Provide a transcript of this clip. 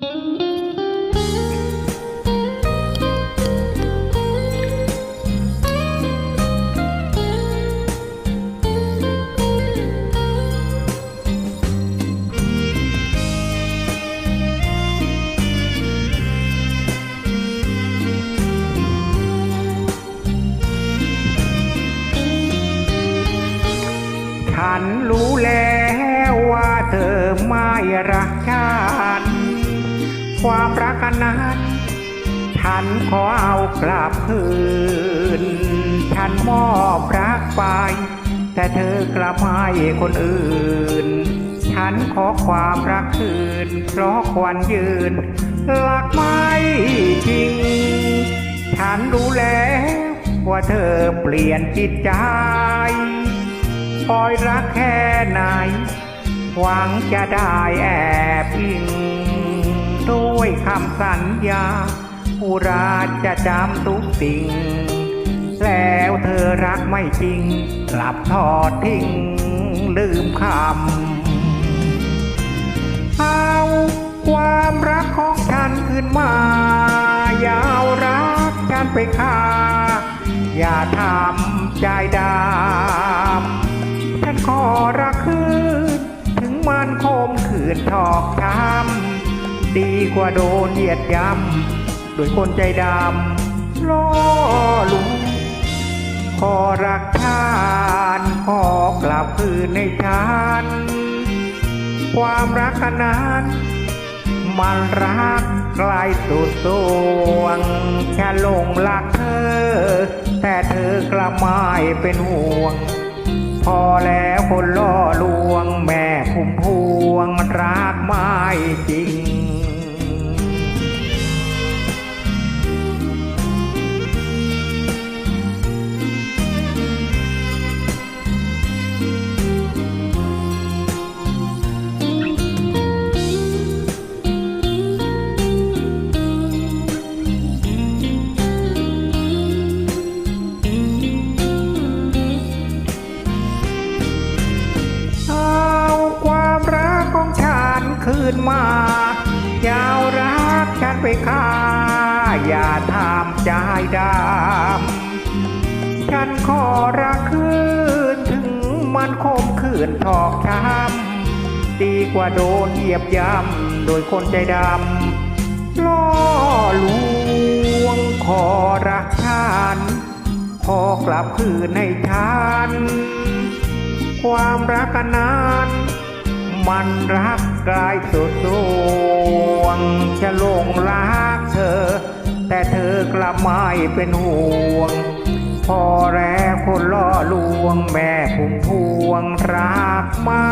ฉันรู้แล้วว่าเธอไม่รักฉัน นั้น ฉันขอเอากลับคืน ฉันมอบรักไป แต่เธอกลับให้คนอื่น ฉันขอความรักคืน เพราะควันยืนรักไม่จริง ฉันรู้แล้วว่าเธอเปลี่ยนจิตใจคอยรักแค่ไหน หวังจะได้แอบอิง ด้วยคำสัญญาอุราจะจำทุกสิ่ง แล้วเธอรักไม่จริง กลับทอดทิ้ง ลืมคำ เอาความรักของฉันขึ้นมา อย่าเอารักฉันไปฆ่า อย่าทำใจดำฉันขอรักคืน ถึงมันคมขืนทอกช้ำ ดีกว่าโดนเหยียดย้ำโดยคนใจดำล่อลวงขอรักทานขอกลับคืนในฉันความรักขนานมันรักไกลสุดสวงแค่ลงรักเธอ แต่เธอกลับไม่เป็นห่วง พอแล้วคน นคืนมาอย่ารักฉันไปฆ่า อย่าทำใจดำฉันขอรักคืนถึงมันคมขืนทอกช้ำดีกว่าโดนเหยียบย่ำโดยคนใจดำล่อลวงขอรักฉันขอกลับคืนให้ฉันความรักนนั้น มันรักกายสุดดวง จะลงรักเธอ แต่เธอกลับไม่เป็นห่วง พอแร้คนล่อลวงแม่พุ่มพวงรักไม่